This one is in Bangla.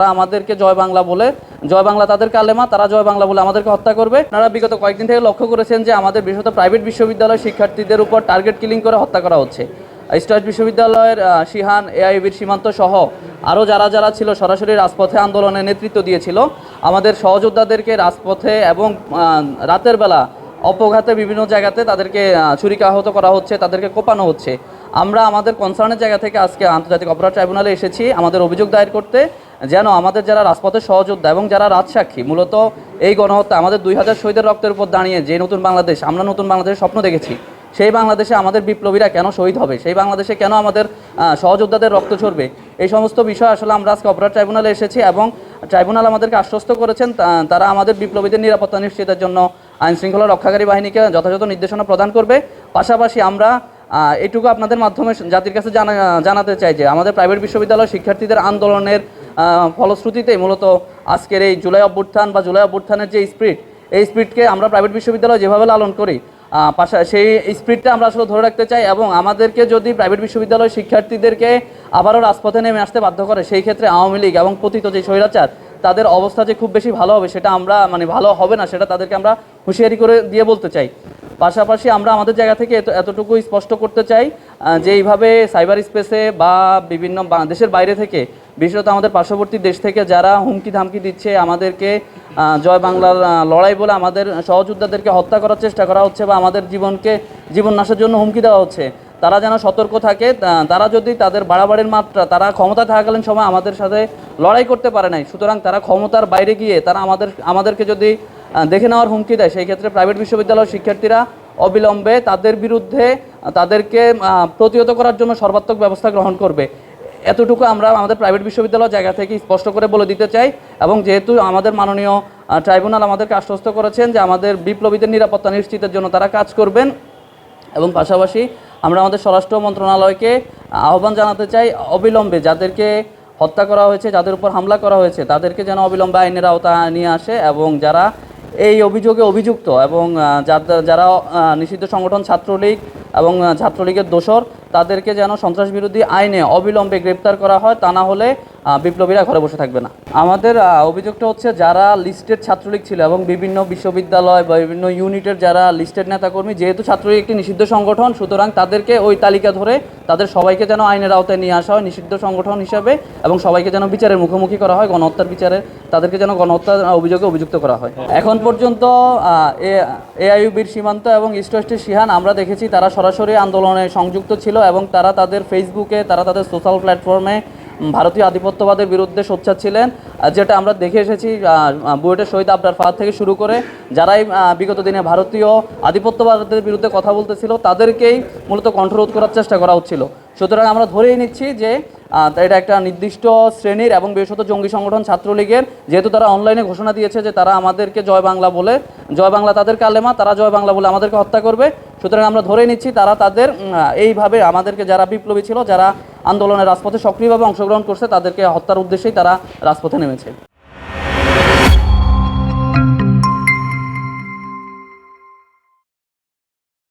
তারা আমাদেরকে জয় বাংলা বলে, জয় বাংলা তাদের কালেমা তারা জয় বাংলা বলে আমাদেরকে হত্যা করবে। তারা বিগত কয়েকদিন থেকে লক্ষ্য করেছেন যে আমাদের বিশেষত প্রাইভেট বিশ্ববিদ্যালয়ের শিক্ষার্থীদের উপর টার্গেট কিলিং করে হত্যা করা হচ্ছে। স্টার্ট বিশ্ববিদ্যালয়ের শিহান, এআইবির সীমান্ত সহ আরও যারা যারা ছিল সরাসরি রাজপথে আন্দোলনে নেতৃত্ব দিয়েছিল, আমাদের সহযোদ্ধাদেরকে রাজপথে এবং রাতের বেলা অপঘাতে বিভিন্ন জায়গাতে তাদেরকে ছুরিকাহত করা হচ্ছে, তাদেরকে কোপানো হচ্ছে। আমরা আমাদের কনসার্নের জায়গা থেকে আজকে আন্তর্জাতিক অপরাধ ট্রাইব্যুনালে এসেছি, আমাদের অভিযোগ দায়ের করতে। যেন আমাদের যারা রাজপথের সহযোদ্ধা এবং যারা রাজসাক্ষী, মূলত এই গণহত্যা আমাদের দুই হাজার শহীদের রক্তের উপর দাঁড়িয়ে যে নতুন বাংলাদেশ, আমরা নতুন বাংলাদেশের স্বপ্ন দেখেছি, সেই বাংলাদেশে আমাদের বিপ্লবীরা কেন শহীদ হবে? সেই বাংলাদেশে কেন আমাদের সহযোদ্ধাদের রক্ত ঝরবে? এই সমস্ত বিষয় আসলে আমরা আজকে অপরাধ ট্রাইব্যুনালে এসেছি এবং ট্রাইব্যুনাল আমাদেরকে আশ্বস্ত করেছেন তারা আমাদের বিপ্লবীদের নিরাপত্তা নিশ্চিতের জন্য আইন শৃঙ্খলা রক্ষাকারী বাহিনীকে যথাযথ নির্দেশনা প্রদান করবে। পাশাপাশি আমরা এটুকু আপনাদের মাধ্যমে জাতির কাছে জানা, জানাতে চাই যে আমাদের প্রাইভেট বিশ্ববিদ্যালয় শিক্ষার্থীদের আন্দোলনের ফলশ্রুতিতে মূলত আজকের এই জুলাই অভ্যুত্থান বা জুলাই অভ্যুত্থানের যে স্পিরিট এই স্পিরিটকে আমরা প্রাইভেট বিশ্ববিদ্যালয় যেভাবে লালন করি পাশা, সেই স্পিরিটটা আমরা আসলে ধরে রাখতে চাই এবং আমাদেরকে যদি প্রাইভেট বিশ্ববিদ্যালয় শিক্ষার্থীদেরকে আবারও রাজপথে নেমে আসতে বাধ্য করে, সেই ক্ষেত্রে আওয়ামী লীগ এবং পতিত যে স্বৈরাচার তাদের অবস্থা যে খুব বেশি ভালো হবে সেটা আমরা মানে ভালো হবে না, সেটা তাদেরকে আমরা হুঁশিয়ারি করে দিয়ে বলতে চাই। পাশাপাশি আমরা আমাদের জায়গা থেকে এত, এতটুকু স্পষ্ট করতে চাই যে এইভাবে সাইবার স্পেসে বা বিভিন্ন দেশের বাইরে থেকে, বিশেষত আমাদের পার্শ্ববর্তী দেশ থেকে যারা হুমকি ধামকি দিচ্ছে, আমাদেরকে জয় বাংলার লড়াই বলে আমাদের সহযোদ্ধাদেরকে হত্যা করার চেষ্টা করা হচ্ছে বা আমাদের জীবনকে জীবন নাশের জন্য হুমকি দেওয়া হচ্ছে তারা যেন সতর্ক থাকে তারা যদি তাদের বাড়াবাড়ির মাত্রা, তারা ক্ষমতা থাকাকালীন সময় আমাদের সাথে লড়াই করতে পারে নাই, সুতরাং তারা ক্ষমতার বাইরে গিয়ে তারা আমাদের, আমাদেরকে যদি দেখে নেওয়ার হুমকি দেয়, সেই ক্ষেত্রে প্রাইভেট বিশ্ববিদ্যালয়ের শিক্ষার্থীরা অবিলম্বে তাদের বিরুদ্ধে তাদেরকে প্রতিহত করার জন্য সর্বাত্মক ব্যবস্থা গ্রহণ করবে। এতটুকু আমরা আমাদের প্রাইভেট বিশ্ববিদ্যালয় জায়গা থেকে স্পষ্ট করে বলে দিতে চাই এবং যেহেতু আমাদের মাননীয় ট্রাইব্যুনাল আমাদেরকে আশ্বস্ত করেছেন যে আমাদের বিপ্লবীদের নিরাপত্তা নিশ্চিতের জন্য তারা কাজ করবেন এবং পাশাপাশি আমরা আমাদের স্বরাষ্ট্র মন্ত্রণালয়কে আহ্বান জানাতে চাই অবিলম্বে যাদেরকে হত্যা করা হয়েছে, যাদের উপর হামলা করা হয়েছে, তাদেরকে যেন অবিলম্বে আইনের আওতা নিয়ে আসে এবং যারা এই অভিযোগে অভিযুক্ত এবং যারা নিষিদ্ধ সংগঠন ছাত্রলীগ এবং ছাত্রলীগের দোষর, তাদেরকে যেন সন্ত্রাস বিরোধী আইনে অবিলম্বে গ্রেপ্তার করা হয়। তা না হলে বিপ্লবীরা ঘরে বসে থাকবে না। আমাদের অভিযোগটা হচ্ছে যারা লিস্টেড ছাত্রলীগ ছিল এবং বিভিন্ন বিশ্ববিদ্যালয় বা বিভিন্ন ইউনিটের যারা লিস্টেড নেতাকর্মী, যেহেতু ছাত্রলীগ একটি নিষিদ্ধ সংগঠন, সুতরাং তাদেরকে ওই তালিকা ধরে তাদের সবাইকে যেন আইনের আওতায় নিয়ে আসা হয় নিষিদ্ধ সংগঠন হিসাবে এবং সবাইকে যেন বিচারের মুখোমুখি করা হয়, গণহত্যার বিচারে তাদেরকে যেন গণহত্যার অভিযোগে অভিযুক্ত করা হয়। এখন পর্যন্ত এআইইউবির সীমান্ত এবং ইস্ট ওয়েস্টের সিহান আমরা দেখেছি, তারা সরাসরি আন্দোলনে সংযুক্ত ছিল এবং তারা তাদের ফেসবুকে তারা তাদের সোশ্যাল প্ল্যাটফর্মে ভারতীয় আধিপত্যবাদের বিরুদ্ধে সোচ্চার ছিলেন যেটা আমরা দেখে এসেছি বুয়েটের শহীদ আবরার ফাহাদ থেকে শুরু করে যারাই বিগত দিনে ভারতীয় আধিপত্যবাদের বিরুদ্ধে কথা বলতেছিল, তাদেরকেই মূলত কণ্ঠরোধ করার চেষ্টা করা হচ্ছিল। সুতরাং আমরা ধরেই নিচ্ছি যে এটা একটা নির্দিষ্ট শ্রেণির এবং বিশেষত জঙ্গি সংগঠন ছাত্রলীগের, যেহেতু তারা অনলাইনে ঘোষণা দিয়েছে যে তারা আমাদেরকে জয় বাংলা বলে, জয় বাংলা তাদের কালেমা, তারা জয় বাংলা বলে আমাদেরকে হত্যা করবে। সুতরাং আমরা ধরে নিচ্ছি তারা তাদের এইভাবে আমাদেরকে যারা বিপ্লবী ছিল, যারা আন্দোলনের রাজপথে সক্রিয়ভাবে অংশগ্রহণ করছে তাদেরকে হত্যার উদ্দেশ্যেই তারা রাজপথে নেমেছে।